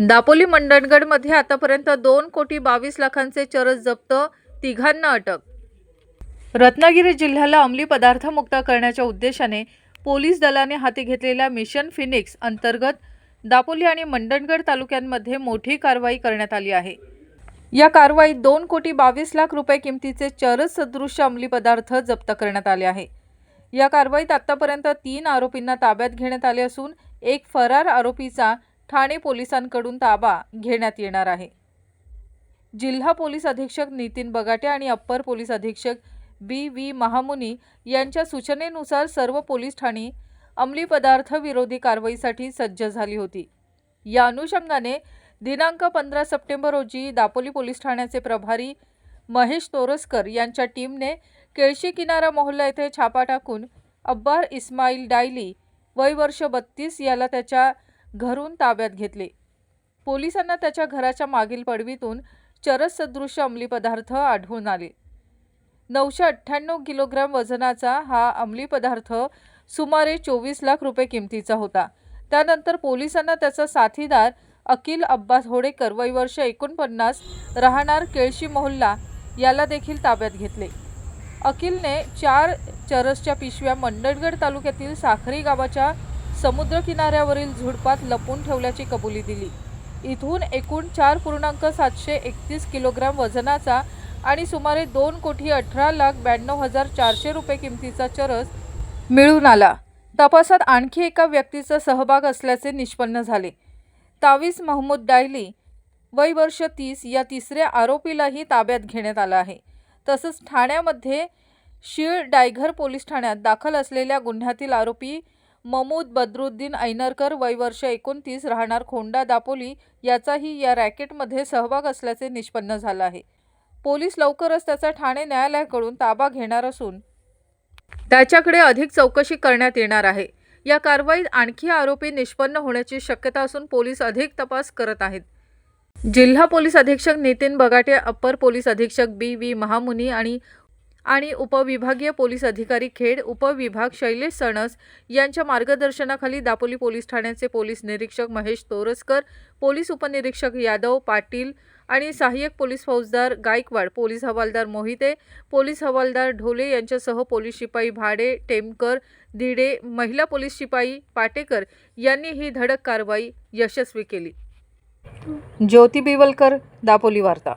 दापोली मंडणगडमध्ये आतापर्यंत दोन कोटी बावीस लाखांचे चरस जप्त तिघांना अटक. रत्नागिरी जिल्ह्याला अंमली पदार्थ मुक्त करण्याच्या उद्देशाने पोलीस दलाने हाती घेतलेल्या मिशन फिनिक्स अंतर्गत दापोली आणि मंडणगड तालुक्यांमध्ये मोठी कारवाई करण्यात आली आहे. या कारवाईत दोन कोटी बावीस लाख रुपये किमतीचे चरस सदृश्य अंमली पदार्थ जप्त करण्यात आले आहे. या कारवाईत आतापर्यंत तीन आरोपींना ताब्यात घेण्यात आले असून एक फरार आरोपीचा ठाणे पोलिसांकडून ताबा घेण्यात येणार आहे. जिल्हा पोलीस अधीक्षक नितीन बगाटे आणि अप्पर पोलीस अधीक्षक बी व्ही महामुनी यांच्या सूचनेनुसार सर्व पोलीस ठाणी अंमली पदार्थ विरोधी कारवाईसाठी सज्ज झाली होती. या अनुषंगाने दिनांक पंधरा सप्टेंबर रोजी दापोली पोलीस ठाण्याचे प्रभारी महेश तोरसकर यांच्या टीमने केळशी किनारा मोहल्ला येथे छापा टाकून अब्बार इस्माईल डायली वय वर्ष बत्तीस याला त्याच्या घरून ताब्यात घेतले. पोलिसांना त्याच्या घराच्या मागील पडवीतून चरस सदृश्य अंमली पदार्थ आढळून आले. नऊशे अठ्ठ्याण्णव किलोग्रॅम वजनाचा हा अंमली पदार्थ सुमारे चोवीस लाख रुपये किमतीचा होता. त्यानंतर पोलिसांना त्याचा साथीदार अकिल अब्बास होडेकर वय वर्ष एकोणपन्नास राहणार केळशी मोहल्ला याला देखील ताब्यात घेतले. अकिलने चार चरसच्या पिशव्या मंडणगड तालुक्यातील साखरी गावाच्या समुद्र किनाऱ्यावरील झुडपात लपून ठेवल्याची कबुली दिली. इथून एकूण चार पूर्णांक सातशे एकतीस किलोग्राम वजनाचा आणि सुमारे दोन कोटी अठरा लाख ब्याण्णव हजार चारशे रुपये किमतीचा चरस मिळून आला. तपासात आणखी एका व्यक्तीचा सहभाग असल्याचे निष्पन्न झाले. तावीस महमूद डायली वय वर्ष तीस या तिसऱ्या आरोपीलाही ताब्यात घेण्यात आलं आहे. तसंच ठाण्यामध्ये शीळ डायघर पोलीस ठाण्यात दाखल असलेल्या गुन्ह्यातील आरोपी ममूद बदरुद्दीन ऐनरकर वय वर्ष एकोणतीस राहणार खोंडा दापोली याचाही या रॅकेटमध्ये सहभाग असल्याचे निष्पन्न झालं आहे. पोलीस लवकरच त्याचा ठाणे न्यायालयाकडून ताबा घेणार असून त्याच्याकडे अधिक चौकशी करण्यात येणार आहे. या कारवाईत आणखी आरोपी निष्पन्न होण्याची शक्यता असून पोलीस अधिक तपास करत आहेत. जिल्हा पोलीस अधीक्षक नितीन बगाटे अप्पर पोलीस अधीक्षक बी व्ही महामुनी आणि आणि उपविभागीय पोलीस अधिकारी खेड उपविभाग शैलेश सणस यांच्या मार्गदर्शनाखाली दापोली पोलीस ठाण्याचे पोलीस निरीक्षक महेश तोरसकर पोलीस उपनिरीक्षक यादव पाटील आणि सहाय्यक पोलीस फौजदार गायकवाड पोलीस हवालदार मोहिते पोलीस हवालदार ढोले यांच्यासह पोलीस शिपाई भाडे टेमकर दिडे महिला पोलीस शिपाई पाटेकर यांनी ही धडक कारवाई यशस्वी केली. ज्योती बिवलकर दापोली वार्ता.